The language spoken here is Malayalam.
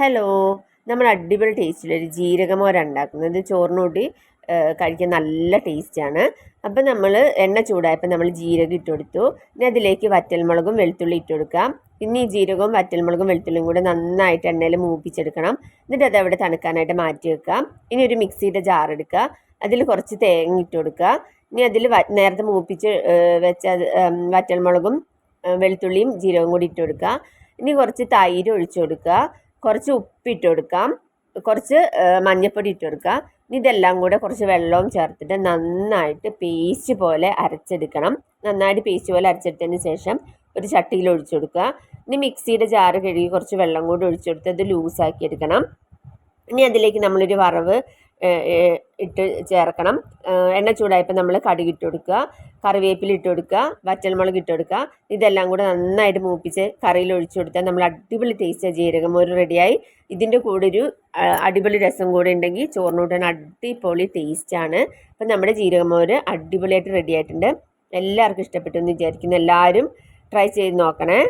ഹലോ നമ്മൾ അടിപൊളി ടേസ്റ്റിലൊരു ജീരകമോര ഉണ്ടാക്കുന്നത് ചോറിനൂട്ടി കഴിക്കാൻ നല്ല ടേസ്റ്റാണ് അപ്പം നമ്മൾ എണ്ണ ചൂടായപ്പോൾ നമ്മൾ ജീരകം ഇട്ട് കൊടുത്തു. ഇനി അതിലേക്ക് വറ്റൽമുളകും വെളുത്തുള്ളി ഇട്ട് കൊടുക്കാം. പിന്നെ ഈ ജീരകവും വറ്റൽമുളകും വെളുത്തുള്ളിയും കൂടെ നന്നായിട്ട് എണ്ണയിൽ മൂപ്പിച്ചെടുക്കണം. എന്നിട്ട് അത് അവിടെ തണുക്കാനായിട്ട് മാറ്റി വെക്കാം. ഇനി ഒരു മിക്സിയുടെ ജാർ എടുക്കുക. അതിൽ കുറച്ച് തേങ്ങ ഇട്ട് കൊടുക്കുക. ഇനി അതിൽ നേരത്തെ മൂപ്പിച്ച് വെച്ച വറ്റൽമുളകും വെളുത്തുള്ളിയും ജീരകവും കൂടി ഇട്ട് കൊടുക്കുക. ഇനി കുറച്ച് തൈര് ഒഴിച്ചു കൊടുക്കുക. കുറച്ച് ഉപ്പിട്ട് കൊടുക്കാം കുറച്ച് മഞ്ഞൾപ്പൊടി ഇട്ട് കൊടുക്കാം ഇതെല്ലാം കൂടെ കുറച്ച് വെള്ളവും ചേർത്തിട്ട് നന്നായിട്ട് പേസ്റ്റ് പോലെ അരച്ചെടുക്കണം. നന്നായിട്ട് പേസ്റ്റ് പോലെ അരച്ചെടുത്തതിന് ശേഷം ഒരു ചട്ടിയിൽ ഒഴിച്ചു കൊടുക്കുക ഇനി മിക്സിയുടെ ജാറ് കഴുകി കുറച്ച് വെള്ളം കൂടി ഒഴിച്ചു കൊടുത്ത് അത് ലൂസാക്കി എടുക്കണം ഇനി അതിലേക്ക് നമ്മളൊരു വറവ് ഇട്ട് ചേർക്കണം. എണ്ണ ചൂടായപ്പോൾ നമ്മൾ കടുക് ഇട്ട് കൊടുക്കുക കറിവേപ്പില ഇട്ട് കൊടുക്കുക വറ്റൽമുളക് ഇട്ട് കൊടുക്കുക. ഇതെല്ലാം കൂടെ നന്നായിട്ട് മൂപ്പിച്ച് കറിയിൽ ഒഴിച്ചു കൊടുത്താൽ നമ്മൾ അടിപൊളി ടേസ്റ്റ് ഒരു റെഡിയായി ഇതിന്റെ കൂടെ ഒരു അടിപൊളി രസം കൂടെ ഉണ്ടെങ്കിൽ ചോറിനൂട്ടാൻ അടിപൊളി ടേസ്റ്റാണ് അപ്പം നമ്മുടെ ജീരകമോര് അടിപൊളിയായിട്ട് റെഡി ആയിട്ടുണ്ട്. എല്ലാവർക്കും ഇഷ്ടപ്പെട്ടു എന്ന് വിചാരിക്കുന്നു. എല്ലാവരും ട്രൈ ചെയ്ത് നോക്കണേ.